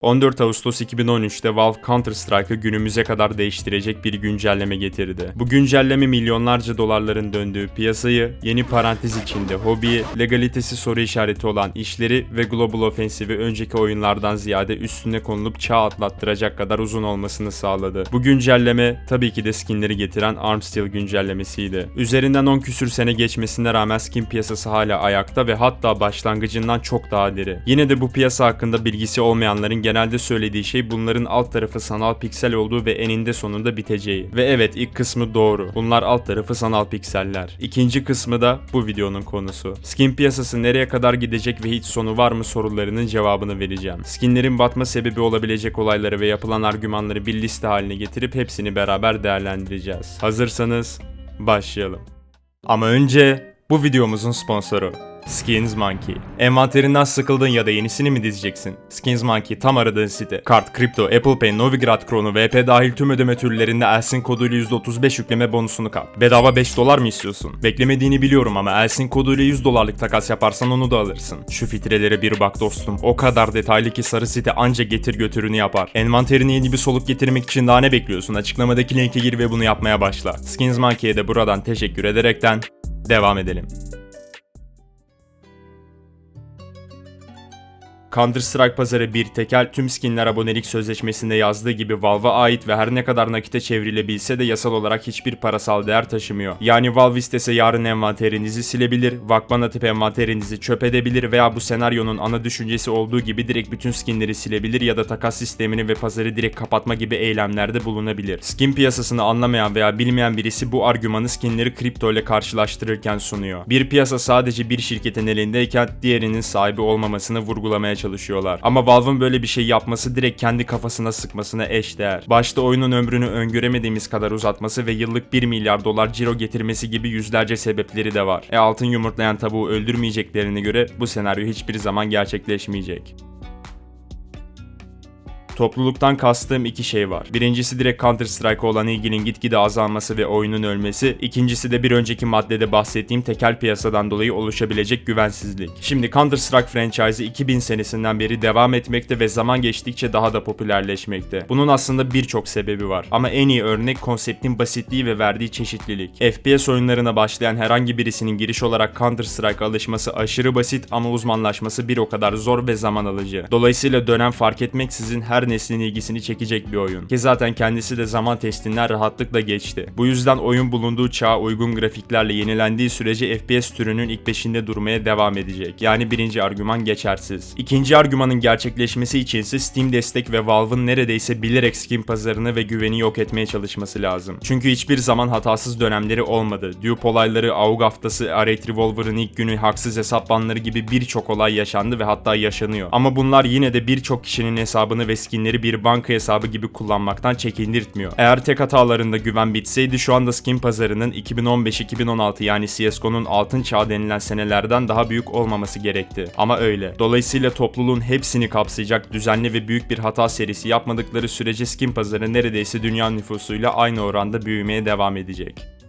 14 Ağustos 2013'te Valve Counter-Strike'ı günümüze kadar değiştirecek bir güncelleme getirdi. Bu güncelleme milyonlarca dolarların döndüğü piyasayı yeni parantez içinde hobiyi, legalitesi soru işareti olan işleri ve Global Offensive'i önceki oyunlardan ziyade üstüne konulup çağ atlattıracak kadar uzun olmasını sağladı. Bu güncelleme tabii ki de skinleri getiren Armsteel güncellemesiydi. Üzerinden 10 küsür sene geçmesine rağmen skin piyasası hala ayakta ve hatta başlangıcından çok daha deri. Yine de bu piyasa hakkında bilgisi olmayanların genelde söylediği şey bunların alt tarafı sanal piksel olduğu ve eninde sonunda biteceği. Ve evet ilk kısmı doğru. Bunlar alt tarafı sanal pikseller. İkinci kısmı da bu videonun konusu. Skin piyasası nereye kadar gidecek ve hiç sonu var mı sorularının cevabını vereceğim. Skinlerin batma sebebi olabilecek olayları ve yapılan argümanları bir liste haline getirip hepsini beraber değerlendireceğiz. Hazırsanız başlayalım. Ama önce bu videomuzun sponsoru Skins Monkey. Envanterinden sıkıldın ya da yenisini mi dizeceksin? Skins Monkey tam aradığın site. Kart, kripto, Apple Pay, Novigrad Krono, VP dahil tüm ödeme türlerinde Elsin koduyla %35 yükleme bonusunu kap. Bedava 5 dolar mı istiyorsun? Beklemediğini biliyorum ama Elsin koduyla 100 dolarlık takas yaparsan onu da alırsın. Şu filtrelere bir bak dostum. O kadar detaylı ki sarı site anca getir götürünü yapar. Envanterini yeni bir soluk getirmek için daha ne bekliyorsun? Açıklamadaki linke gir ve bunu yapmaya başla. Skins Monkey'e de buradan teşekkür ederekten devam edelim. Counter-Strike pazarı bir tekel tüm skinler abonelik sözleşmesinde yazdığı gibi Valve'a ait ve her ne kadar nakite çevrilebilse de yasal olarak hiçbir parasal değer taşımıyor. Yani Valve istese yarın envanterinizi silebilir, Vakban atıp envanterinizi çöp edebilir veya bu senaryonun ana düşüncesi olduğu gibi direkt bütün skinleri silebilir ya da takas sistemini ve pazarı direkt kapatma gibi eylemlerde bulunabilir. Skin piyasasını anlamayan veya bilmeyen birisi bu argümanı skinleri kripto ile karşılaştırırken sunuyor. Bir piyasa sadece bir şirketin elindeyken diğerinin sahibi olmamasını vurgulamaya çalışıyorlar. Ama Valve'ın böyle bir şey yapması direkt kendi kafasına sıkmasına eşdeğer. Başta oyunun ömrünü öngöremediğimiz kadar uzatması ve yıllık 1 milyar dolar ciro getirmesi gibi yüzlerce sebepleri de var. E altın yumurtlayan tavuğu öldürmeyeceklerine göre bu senaryo hiçbir zaman gerçekleşmeyecek. Topluluktan kastığım iki şey var. Birincisi direkt Counter Strike'a olan ilginin gitgide azalması ve oyunun ölmesi. İkincisi de bir önceki maddede bahsettiğim tekel piyasadan dolayı oluşabilecek güvensizlik. Şimdi Counter Strike franchise'ı 2000 senesinden beri devam etmekte ve zaman geçtikçe daha da popülerleşmekte. Bunun aslında birçok sebebi var. Ama en iyi örnek konseptin basitliği ve verdiği çeşitlilik. FPS oyunlarına başlayan herhangi birisinin giriş olarak Counter Strike'a alışması aşırı basit ama uzmanlaşması bir o kadar zor ve zaman alıcı. Dolayısıyla dönem fark etmeksizin her neslin ilgisini çekecek bir oyun. Ki zaten kendisi de zaman testinden rahatlıkla geçti. Bu yüzden oyun bulunduğu çağa uygun grafiklerle yenilendiği sürece FPS türünün ilk beşinde durmaya devam edecek. Yani birinci argüman geçersiz. İkinci argümanın gerçekleşmesi içinse Steam destek ve Valve'ın neredeyse bilerek skin pazarını ve güveni yok etmeye çalışması lazım. Çünkü hiçbir zaman hatasız dönemleri olmadı. Dupe olayları, AUG haftası, R8 Revolver'ın ilk günü, haksız hesap banları gibi birçok olay yaşandı ve hatta yaşanıyor. Ama bunlar yine de birçok kişinin hesabını ve skinleri bir banka hesabı gibi kullanmaktan çekindirtmiyor. Eğer tek hatalarında güven bitseydi şu anda skin pazarının 2015-2016 yani CSGO'nun altın çağı denilen senelerden daha büyük olmaması gerekti. Ama öyle. Dolayısıyla topluluğun hepsini kapsayacak düzenli ve büyük bir hata serisi yapmadıkları sürece skin pazarı neredeyse dünya nüfusuyla aynı oranda büyümeye devam edecek.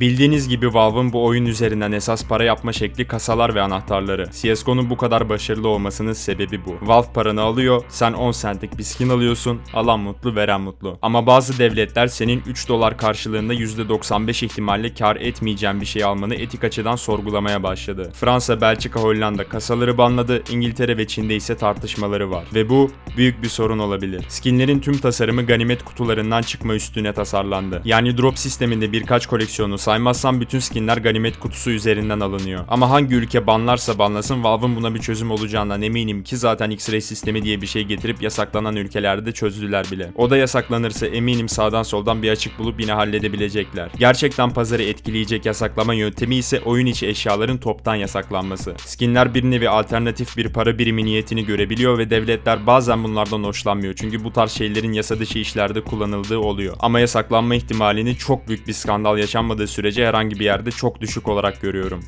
Bildiğiniz gibi Valve'ın bu oyun üzerinden esas para yapma şekli kasalar ve anahtarları. CSGO'nun bu kadar başarılı olmasının sebebi bu. Valve paranı alıyor, sen 10 centlik bir skin alıyorsun, alan mutlu veren mutlu. Ama bazı devletler senin 3 dolar karşılığında %95 ihtimalle kar etmeyeceğin bir şey almanı etik açıdan sorgulamaya başladı. Fransa, Belçika, Hollanda kasaları banladı, İngiltere ve Çin'de ise tartışmaları var. Ve bu büyük bir sorun olabilir. Skinlerin tüm tasarımı ganimet kutularından çıkma üstüne tasarlandı. Yani drop sisteminde birkaç koleksiyonu saymazsam bütün skinler ganimet kutusu üzerinden alınıyor. Ama hangi ülke banlarsa banlasın Valve'ın buna bir çözüm olacağından eminim ki zaten X-Ray sistemi diye bir şey getirip yasaklanan ülkelerde çözdüler bile. O da yasaklanırsa eminim sağdan soldan bir açık bulup yine halledebilecekler. Gerçekten pazarı etkileyecek yasaklama yöntemi ise oyun içi eşyaların toptan yasaklanması. Skinler bir nevi alternatif bir para birimi niyetini görebiliyor ve devletler bazen bunlardan hoşlanmıyor çünkü bu tarz şeylerin yasa dışı işlerde kullanıldığı oluyor. Ama yasaklanma ihtimalini çok büyük bir skandal yaşanmadığı sürece herhangi bir yerde çok düşük olarak görüyorum.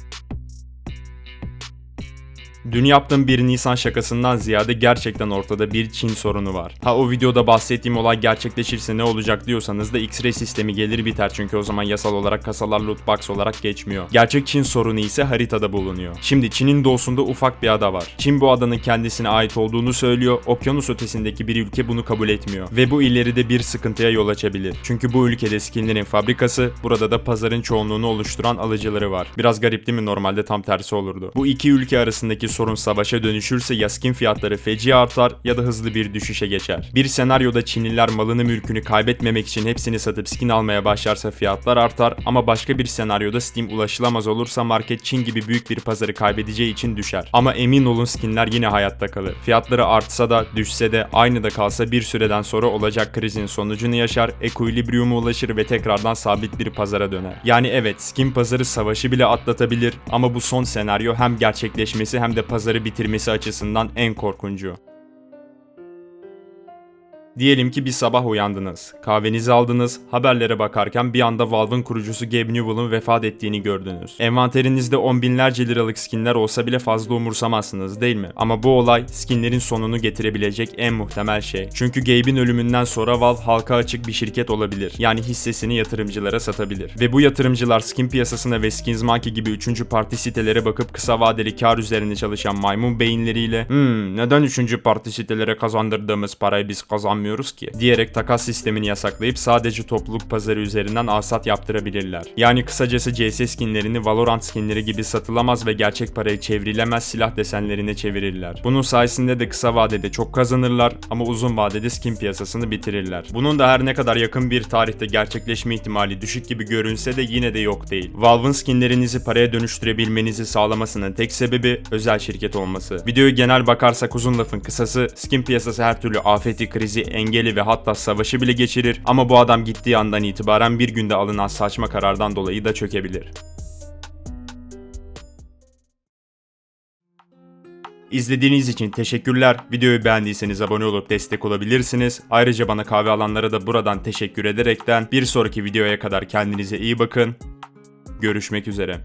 Dün yaptığım bir Nisan şakasından ziyade gerçekten ortada bir Çin sorunu var. Ha o videoda bahsettiğim olay gerçekleşirse ne olacak diyorsanız da X-ray sistemi gelir biter çünkü o zaman yasal olarak kasalar loot box olarak geçmiyor. Gerçek Çin sorunu ise haritada bulunuyor. Şimdi Çin'in doğusunda ufak bir ada var. Çin bu adanın kendisine ait olduğunu söylüyor. Okyanus ötesindeki bir ülke bunu kabul etmiyor. Ve bu ileride bir sıkıntıya yol açabilir. Çünkü bu ülkede skinlerin fabrikası, burada da pazarın çoğunluğunu oluşturan alıcıları var. Biraz garip değil mi? Normalde tam tersi olurdu. Bu iki ülke arasındaki sorun savaşa dönüşürse ya skin fiyatları feci artar ya da hızlı bir düşüşe geçer. Bir senaryoda Çinliler malını mülkünü kaybetmemek için hepsini satıp skin almaya başlarsa fiyatlar artar ama başka bir senaryoda Steam ulaşılamaz olursa market Çin gibi büyük bir pazarı kaybedeceği için düşer. Ama emin olun skinler yine hayatta kalır. Fiyatları artsa da düşse de aynı da kalsa bir süreden sonra olacak krizin sonucunu yaşar, ekvilibriyuma ulaşır ve tekrardan sabit bir pazara döner. Yani evet skin pazarı savaşı bile atlatabilir ama bu son senaryo hem gerçekleşmesi hem de pazarı bitirmesi açısından en korkuncu. Diyelim ki bir sabah uyandınız, kahvenizi aldınız, haberlere bakarken bir anda Valve'ın kurucusu Gabe Newell'ın vefat ettiğini gördünüz. Envanterinizde on binlerce liralık skinler olsa bile fazla umursamazsınız değil mi? Ama bu olay skinlerin sonunu getirebilecek en muhtemel şey. Çünkü Gabe'in ölümünden sonra Valve halka açık bir şirket olabilir. Yani hissesini yatırımcılara satabilir. Ve bu yatırımcılar skin piyasasına ve Skinsmonkey gibi üçüncü parti sitelere bakıp kısa vadeli kar üzerine çalışan maymun beyinleriyle hmm neden üçüncü parti sitelere kazandırdığımız parayı biz kazanmıyoruz ki diyerek takas sistemini yasaklayıp sadece topluluk pazarı üzerinden alsat yaptırabilirler. Yani kısacası CS skinlerini Valorant skinleri gibi satılamaz ve gerçek paraya çevrilemez silah desenlerine çevirirler. Bunun sayesinde de kısa vadede çok kazanırlar ama uzun vadede skin piyasasını bitirirler. Bunun da her ne kadar yakın bir tarihte gerçekleşme ihtimali düşük gibi görünse de yine de yok değil. Valve'ın skinlerinizi paraya dönüştürebilmenizi sağlamasının tek sebebi özel şirket olması. Videoyu genel bakarsak uzun lafın kısası skin piyasası her türlü afeti, krizi, engeli ve hatta savaşı bile geçirir ama bu adam gittiği andan itibaren bir günde alınan saçma karardan dolayı da çökebilir. İzlediğiniz için teşekkürler. Videoyu beğendiyseniz abone olup destek olabilirsiniz. Ayrıca bana kahve alanlara da buradan teşekkür ederekten bir sonraki videoya kadar kendinize iyi bakın. Görüşmek üzere.